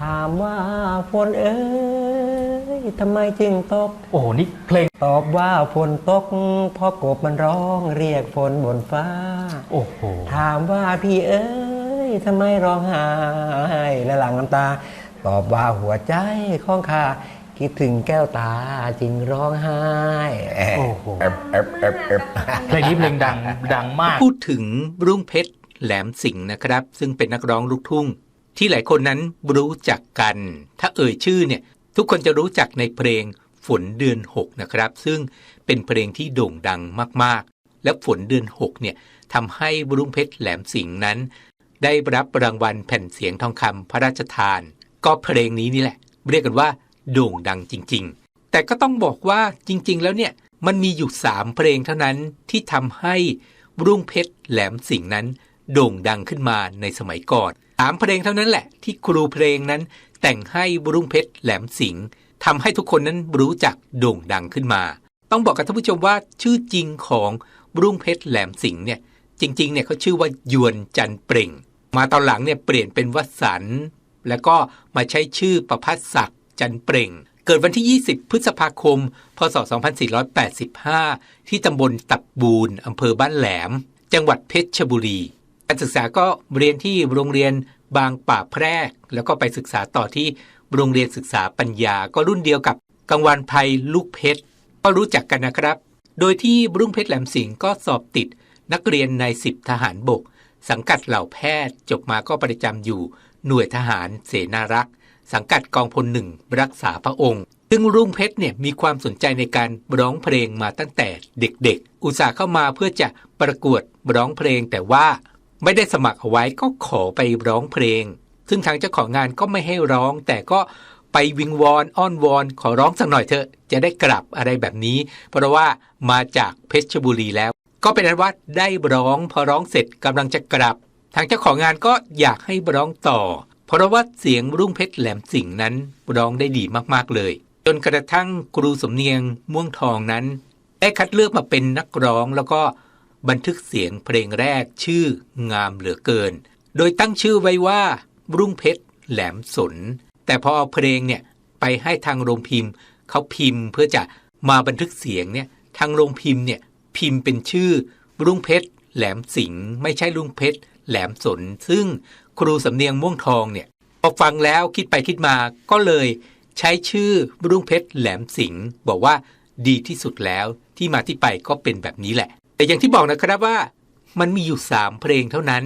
ถามว่าฝนเอ้ยทำไมจึงตก โอ้โห นี่เพลง ตอบว่าฝนตกเพราะกบมันร้องเรียกฝนบนฟ้า โอ้โห ถามว่าพี่เอ้ยทำไมร้องไห้และหลังน้ำตา ตอบว่าหัวใจของข้าคิดถึงแก้วตาจึงร้องไห้โอ้โหเอฟเอฟเอฟเอฟเพลงนี้เพลงดัง ดังมาก พูดถึงรุ่งเพชรแหลมสิงห์นะครับ ซึ่งเป็นนักร้องลูกทุ่ง ที่หลายคนนั้นรู้จักกัน ถ้าเอ่ยชื่อเนี่ยทุกคนจะรู้จักในเพลงฝนเดือน 6 นะครับ ซึ่งเป็นเพลงที่โด่งดังมากๆ และฝนเดือน 6 เนี่ยทำให้รุ่งเพชรแหลมสิงห์นั้น ได้รับรางวัลแผ่นเสียงทองคำพระราชทาน ก็เพลงนี้นี่แหละ เรียกกันว่า โด่งดังจริง ๆ แต่ก็ต้องบอกว่าจริง ๆ แล้วเนี่ยมันมีอยู่สามเพลงเท่านั้นที่ทำให้รุ่งเพชรแหลมสิงห์นั้น โด่งดังขึ้นมาในสมัยก่อนสามเพลงเท่านั้นแหละ ที่ครูเพลงนั้นแต่งให้บรุ่งเพชรแหลมสิงห์ทำให้ทุกคนนั้นรู้จักโด่งดังขึ้นมา ต้องบอกกับท่านผู้ชมว่าชื่อจริงของบรุ่งเพชรแหลมสิงห์เนี่ยจริงๆเนี่ยเขาชื่อว่ายวนจันเปล่ง มาตอนหลังเนี่ยเปลี่ยนเป็นวสันแล้วก็มาใช้ชื่อประพัฒศักดิ์จันเปล่ง เกิดวันที่ 20 พฤษภาคม พศ 2485 ที่ตำบลตับบูนอำเภอบ้านแหลม จังหวัดเพชรบุรี การศึกษาก็เรียนที่โรงเรียนบางป่าแพรก แล้วก็ไปศึกษาต่อที่โรงเรียนศึกษาปัญญา ก็รุ่นเดียวกับกังวันไพรลูกเพชรก็รู้จักกันนะครับ โดยที่รุ่งเพชรแหลมสิงห์ก็สอบติดนักเรียนในสิบทหารบก สังกัดเหล่าแพทย์ จบมาก็ประจำอยู่หน่วยทหารเสนารักษ์ สังกัดกองพลหนึ่งรักษาพระองค์ ซึ่งรุ่งเพชรเนี่ยมีความสนใจในการร้องเพลงมาตั้งแต่เด็กๆ อุตส่าห์เข้ามาเพื่อจะประกวดร้องเพลงแต่ว่า ไม่ได้สมัครเอาไว้ก็ขอไปร้องเพลง ซึ่งทางเจ้าของงานก็ไม่ให้ร้อง แต่ก็ไปวิงวอนอ้อนวอน ขอร้องสักหน่อยเถอะ จะได้กลับอะไรแบบนี้ เพราะว่ามาจากเพชรบุรีแล้ว ก็เป็นนั้นว่าได้ร้องพอร้องเสร็จกำลังจะกลับ ทางเจ้าของงานก็อยากให้ร้องต่อ เพราะว่าเสียงรุ่งเพชรแหลมสิงห์นั้นร้องได้ดีมากๆเลย จนกระทั่งครูสมเนียงม่วงทองนั้นได้คัดเลือกมาเป็นนักร้องแล้วก็ บันทึกเสียงเพลงแรกชื่องามเหลือเกิน โดยตั้งชื่อไว้ว่า รุ่งเพชรแหลมสน แต่พอเอาเพลงเนี่ยไปให้ทางโรงพิมพ์เขาพิมพ์เพื่อจะมาบันทึกเสียงเนี่ยทางโรงพิมพ์เนี่ยพิมพ์เป็นชื่อ รุ่งเพชรแหลมสิงไม่ใช่รุ่งเพชรแหลมสน ซึ่งครูสำเนียงม่วงทองเนี่ยพอฟังแล้วคิดไปคิดมาก็เลยใช้ชื่อรุ่งเพชรแหลมสิงบอกว่าดีที่สุดแล้วที่มาที่ไปก็เป็นแบบนี้แหละ แต่อย่างที่บอกนะครับว่ามันมีอยู่สามเพลงเท่านั้น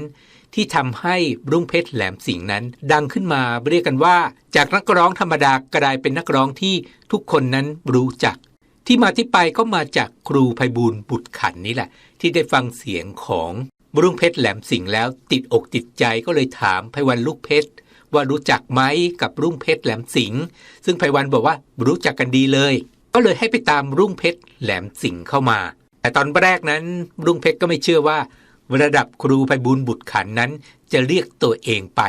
ที่ทำให้รุ่งเพชรแหลมสิงห์นั้น ดังขึ้นมาเรียกกันว่า จากนักร้องธรรมดากลายเป็นนักร้องที่ทุกคนนั้นรู้จัก ที่มาที่ไปก็มาจากครูไพบูลย์บุตรขันนี่แหละ ที่ได้ฟังเสียงของรุ่งเพชรแหลมสิงห์แล้วติดอกติดใจก็เลยถามไพวันลูกเพชรว่ารู้จักไหมกับรุ่งเพชรแหลมสิงห์ซึ่งไพวันบอกว่ารู้จักกันดีเลย ก็เลยให้ไปตามรุ่งเพชรแหลมสิงห์เข้ามา แต่ตอนแรกนั้นรุ่งเพชรก็ไม่เชื่อว่า ระดับครูไพบูลบุตรขันนั้น จะเรียกตัวเองไป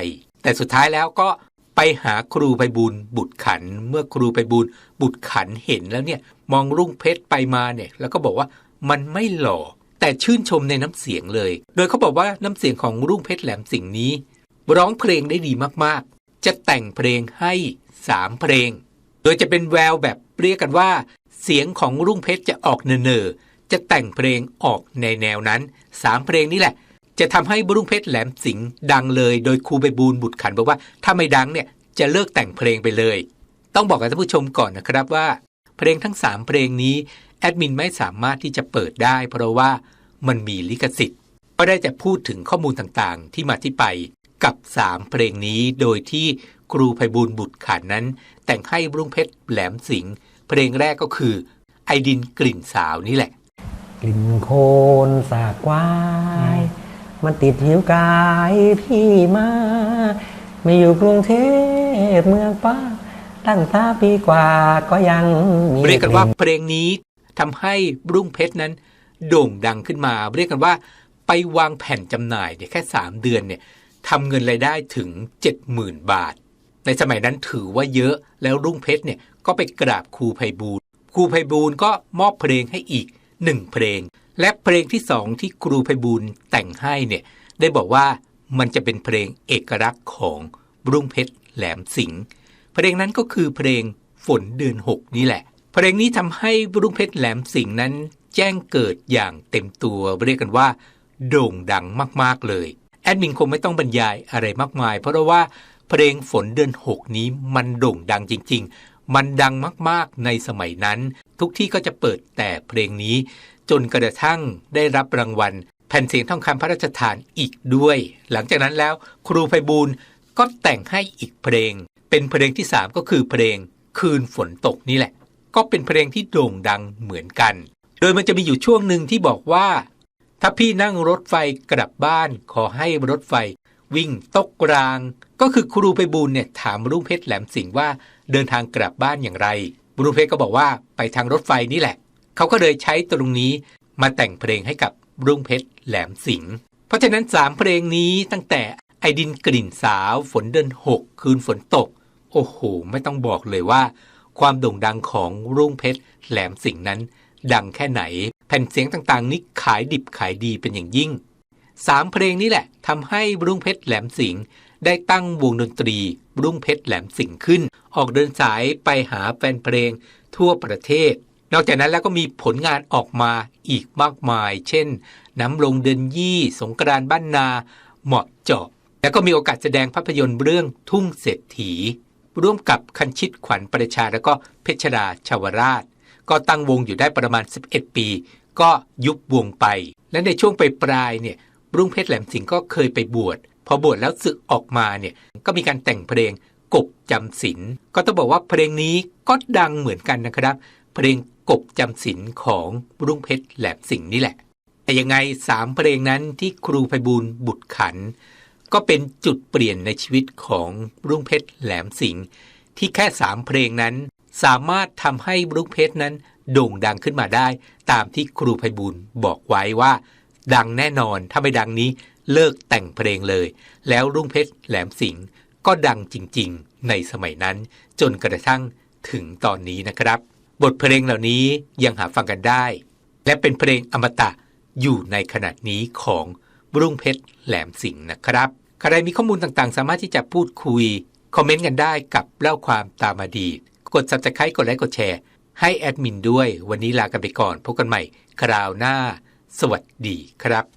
แต่สุดท้ายแล้วก็ไปหาครูไพบูลบุตรขัน เมื่อครูไพบูลบุตรขันเห็นแล้วเนี่ยมองรุ่งเพชรไปมาเนี่ย แล้วก็บอกว่ามันไม่หล่อ แต่ชื่นชมในน้ำเสียงเลย โดยเขาบอกว่าน้ำเสียงของรุ่งเพชรแหลมสิ่งนี้ ร้องเพลงได้ดีมากๆ จะแต่งเพลงให้สามเพลง โดยจะเป็นแววแบบเรียกกันว่า เสียงของรุ่งเพชรจะออกเนอๆ จะแต่งเพลงออกในแนวนั้นสามเพลงนี้แหละ จะทำให้บรุ่งเพชรแหลมสิงห์ดังเลย โดยครูไปบูลบุตรขันบอกว่าถ้าไม่ดังเนี่ยจะเลิกแต่งเพลงไปเลย ต้องบอกกับท่านผู้ชมก่อนนะครับว่า เพลงทั้ง 3 เพลงนี้แอดมินไม่สามารถที่จะเปิดได้ เพราะว่ามันมีลิขสิทธิ์ก็ได้จะพูดถึงข้อมูลต่างๆ ที่มาที่ไปกับ 3 เพลงนี้โดยที่ครูไพบูลบุตรขันนั้น แต่งให้รุ่งเพชรแหลมสิงห์เพลงแรกก็คือ ไอดินกลิ่นสาวนี่แหละ กลิ่นโคลนสากวาย มันติดผิวกายพี่มา ไม่อยู่กรุงเทพเมืองป้า ตั้งตาปีกว่าก็ยังมีเรียกกันว่าเพลงนี้ทำให้รุ่งเพชรนั้น โด่งดังขึ้นมา เรียกกันว่า ไปวางแผ่นจำหน่ายเนี่ยแค่ 3 เดือนเนี่ยทำเงินรายได้ถึง 70,000 บาท ในสมัยนั้นถือว่าเยอะแล้วรุ่งเพชรเนี่ยก็ไปกราบครูไพบูลย์ครูไพบูลย์ก็มอบเพลงให้อีก หนึ่งเพลง และเพลงที่สองที่ครูไพบูลแต่งให้เนี่ยได้บอกว่ามันจะเป็นเพลงเอกลักษณ์ของรุ่งเพชรแหลมสิงห์เพลงนั้นก็คือเพลงฝนเดือนหกนี่แหละ เพลงนี้ทำให้รุ่งเพชรแหลมสิงห์นั้น แจ้งเกิดอย่างเต็มตัวเรียกกันว่า โด่งดังมากๆเลยแอดมินคงไม่ต้องบรรยายอะไรมากมาย เพราะว่าเพลงฝนเดือนหกนี้มันโด่งดังจริงๆ มันดังมากๆในสมัยนั้น ทุกที่ก็จะเปิดแต่เพลงนี้ จนกระทั่งได้รับรางวัล แผ่นเสียงทองคำพระราชทานอีกด้วย หลังจากนั้นแล้วครูไพบูลก็แต่งให้อีกเพลง เป็นเพลงที่ 3 ก็คือเพลงคืนฝนตกนี่แหละ ก็เป็นเพลงที่โด่งดังเหมือนกัน โดยมันจะมีอยู่ช่วงหนึ่งที่บอกว่า ถ้าพี่นั่งรถไฟกลับบ้านขอให้รถไฟ วิ่งตกราง ก็คือครูไพบูลเนี่ยถามรุ่งเพชรแหลมสิงห์ว่าเดินทางกลับบ้านอย่างไร รุ่งเพชรก็บอกว่าไปทางรถไฟนี่แหละ เขาก็เลยใช้ตรงนี้มาแต่งเพลงให้กับรุ่งเพชรแหลมสิงห์เพราะฉะนั้นสามเพลงนี้ตั้งแต่ไอดินกลิ่นสาวฝนเดือนหกคืนฝนตก โอ้โห ไม่ต้องบอกเลยว่า ความโด่งดังของรุ่งเพชรแหลมสิงห์นั้น ดังแค่ไหน แผ่นเสียงต่างๆ นี้ขายดิบขายดีเป็นอย่างยิ่ง สามเพลงนี้แหละทำให้รุ่งเพชรแหลมสิงห์ได้ตั้งวงดนตรี รุ่งเพชรแหลมสิงห์ขึ้น ออกเดินสายไปหาแฟนเพลงทั่วประเทศ นอกจากนั้นแล้วก็มีผลงานออกมาอีกมากมาย เช่น น้ำลงเดินยี่สงกรานบ้านนาเหมาะเจาะแล้วก็มีโอกาสแสดงภาพยนตร์เรื่องทุ่งเศรษฐี ร่วมกับคันชิตขวัญประชาแล้วก็เพชรดาชาวราช ก็ตั้งวงอยู่ได้ประมาณ 11 ปี ก็ยุบวงไป และในช่วงปลายปลายๆเนี่ย รุ่งเพชรแหลมสิงห์ก็เคยไปบวชพอบวชแล้วสึกออกมาเนี่ยก็มีการแต่งเพลงกบจำศีลก็ต้องบอกว่าเพลงนี้ก็ดังเหมือนกันนะครับ เพลงกบจำศีลของรุ่งเพชรแหลมสิงห์นี่แหละ แต่ยังไงสามเพลงนั้นที่ครูไพบูลบุตรขัน ก็เป็นจุดเปลี่ยนในชีวิตของรุ่งเพชรแหลมสิงห์ที่แค่สามเพลงนั้น สามารถทำให้รุ่งเพชรนั้นโด่งดังขึ้นมาได้ ตามที่ครูไพบูลบอกไว้ว่า ดังแน่นอน ถ้าไม่ดังนี้เลิกแต่งเพลงเลย แล้วรุ่งเพชรแหลมสิงห์ก็ดังจริงๆ ในสมัยนั้นจนกระทั่งถึงตอนนี้นะครับ บทเพลงเหล่านี้ยังหาฟังกันได้ และเป็นเพลงอมตะอยู่ในขณะนี้ของรุ่งเพชรแหลมสิงห์นะครับใครมีข้อมูลต่างๆ สามารถที่จะพูดคุย คอมเมนต์กันได้กับเล่าความตามอดีต กด subscribe กดไลค์กดแชร์ ให้แอดมินด้วย วันนี้ลากันไปก่อน พบกันใหม่คราวหน้า สวัสดีครับ